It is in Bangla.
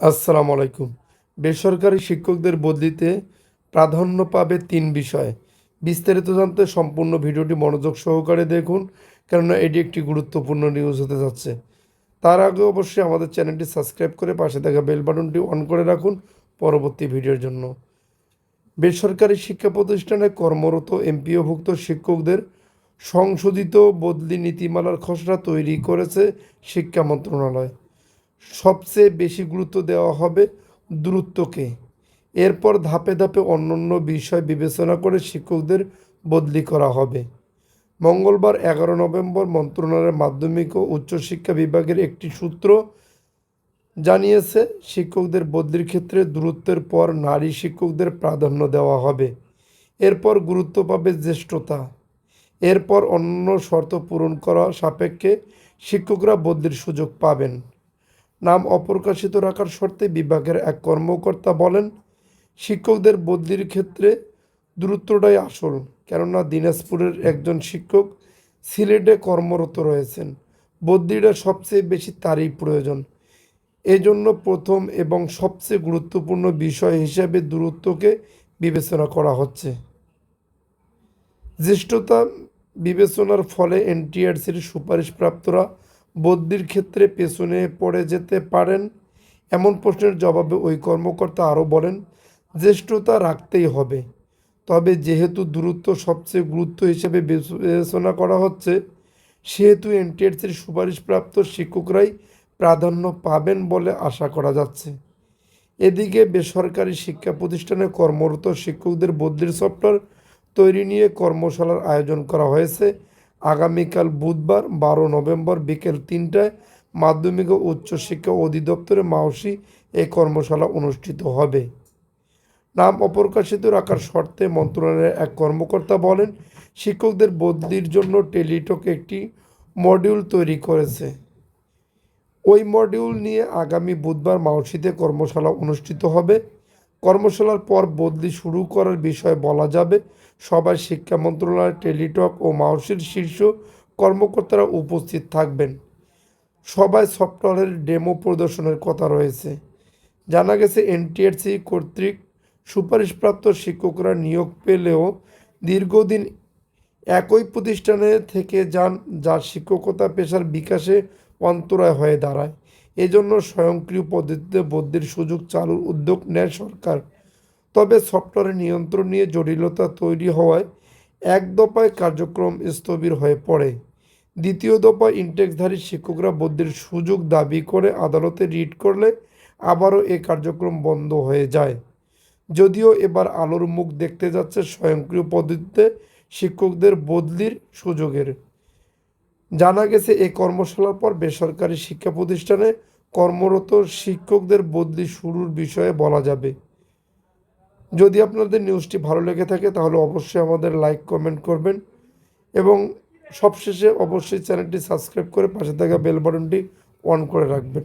আসসালামু আলাইকুম। বেসরকারি শিক্ষকদের বদলিতে প্রাধান্য পাবে তিন বিষয়। বিস্তারিত জানতে সম্পূর্ণ ভিডিওটি মনোযোগ সহকারে দেখুন, কেননা এটি একটি গুরুত্বপূর্ণ নিউজ হতে যাচ্ছে। তার আগে অবশ্যই আমাদের চ্যানেলটি সাবস্ক্রাইব করে পাশে থাকা বেল বাটনটি অন করে রাখুন পরবর্তী ভিডিওর জন্য। বেসরকারি শিক্ষা প্রতিষ্ঠানে কর্মরত এমপিওভুক্ত শিক্ষকদের সংশোধিত বদলি নীতিমালার খসড়া তৈরি করেছে শিক্ষা মন্ত্রণালয়। সবচেয়ে বেশি গুরুত্ব দেওয়া হবে দূরত্বকে। এরপর ধাপে ধাপে অন্যান্য বিষয় বিবেচনা করে শিক্ষকদের বদলি করা হবে। মঙ্গলবার এগারো নভেম্বর মন্ত্রণালয়ের মাধ্যমিক ও উচ্চশিক্ষা বিভাগের একটি সূত্র জানিয়েছে, শিক্ষকদের বদলির ক্ষেত্রে দূরত্বের পর নারী শিক্ষকদের প্রাধান্য দেওয়া হবে। এরপর গুরুত্ব পাবে জ্যেষ্ঠতা। এরপর অন্য শর্ত পূরণ করা সাপেক্ষে শিক্ষকরা বদলির সুযোগ পাবেন। নাম অপ্রকাশিত রাখার শর্তে বিভাগের এক কর্মকর্তা বলেন, শিক্ষকদের বদলির ক্ষেত্রে দূরত্বটাই আসল, কেননা দিনাজপুরের একজন শিক্ষক সিলেটে কর্মরত রয়েছেন। বদলিটা সবচেয়ে বেশি তারই প্রয়োজন। এজন্য প্রথম এবং সবচেয়ে গুরুত্বপূর্ণ বিষয় হিসেবে দূরত্বকে বিবেচনা করা হচ্ছে। জ্যেষ্ঠতা বিবেচনার ফলে এনটিআরসির সুপারিশপ্রাপ্তরা বদলির ক্ষেত্রে পেছনে পড়ে যেতে পারেন? এমন প্রশ্নের জবাবে ওই কর্মকর্তা আরও বলেন, জ্যেষ্ঠতা রাখতেই হবে। তবে যেহেতু দূরত্ব সবচেয়ে গুরুত্ব হিসেবে বিবেচনা করা হচ্ছে, সেহেতু এনটিআরসির সুপারিশপ্রাপ্ত শিক্ষকরাই প্রাধান্য পাবেন বলে আশা করা যাচ্ছে। এদিকে বেসরকারি শিক্ষা প্রতিষ্ঠানে কর্মরত শিক্ষকদের বদলির সফটওয়্যার তৈরি নিয়ে কর্মশালার আয়োজন করা হয়েছে। আগামীকাল বুধবার বারো নভেম্বর বিকেল তিনটায় মাধ্যমিক ও উচ্চশিক্ষা অধিদপ্তরে মাওসি এই কর্মশালা অনুষ্ঠিত হবে। নাম অপ্রকাশিত রাখার শর্তে মন্ত্রণালয়ের এক কর্মকর্তা বলেন, শিক্ষকদের বদলির জন্য টেলিটক একটি মডিউল তৈরি করেছে। ওই মডিউল নিয়ে আগামী বুধবার মাওসিতে কর্মশালা অনুষ্ঠিত হবে। কর্মশালার পর বদলি শুরু করার বিষয়ে বলা যাবে সবাই শিক্ষা মন্ত্রণালয়, টেলিটক ও মাওসির শীর্ষ কর্মকর্তারা উপস্থিত থাকবেন। সবাই সফটওয়্যারের ডেমো প্রদর্শনের কথা রয়েছে। জানা গেছে, এনটিআরসি কর্তৃক সুপারিশপ্রাপ্ত শিক্ষকরা নিয়োগ পেলেও দীর্ঘদিন একই প্রতিষ্ঠানে থেকে যান, যা শিক্ষকতা পেশার বিকাশে অন্তরায় হয়ে দাঁড়ায়। এজন্য স্বয়ংক্রিয় পদ্ধতিতে বদলির সুযোগ চালুর উদ্যোগ নেয় সরকার। তবে সফটওয়্যারের নিয়ন্ত্রণ নিয়ে জটিলতা তৈরি হওয়ায় এক দফায় কার্যক্রম স্থবির হয়ে পড়ে। দ্বিতীয় দফায় ইনটেক্সধারী শিক্ষকরা বদলির সুযোগ দাবি করে আদালতে রিট করলে আবারও এ কার্যক্রম বন্ধ হয়ে যায়। যদিও এবার আলোর মুখ দেখতে যাচ্ছে স্বয়ংক্রিয় পদ্ধতিতে শিক্ষকদের বদলির সুযোগের। জানা গেছে এই কর্মশালার পর বেসরকারি শিক্ষা প্রতিষ্ঠানে কর্মরত শিক্ষকদের বদলি শুরুর বিষয়ে বলা যাবে। যদি আপনাদের নিউজটি ভালো লেগে থাকে, তাহলে অবশ্যই আমাদের লাইক, কমেন্ট করবেন এবং সবশেষে অবশ্যই চ্যানেলটি সাবস্ক্রাইব করে পাশে থাকা বেল বাটনটি অন করে রাখবেন।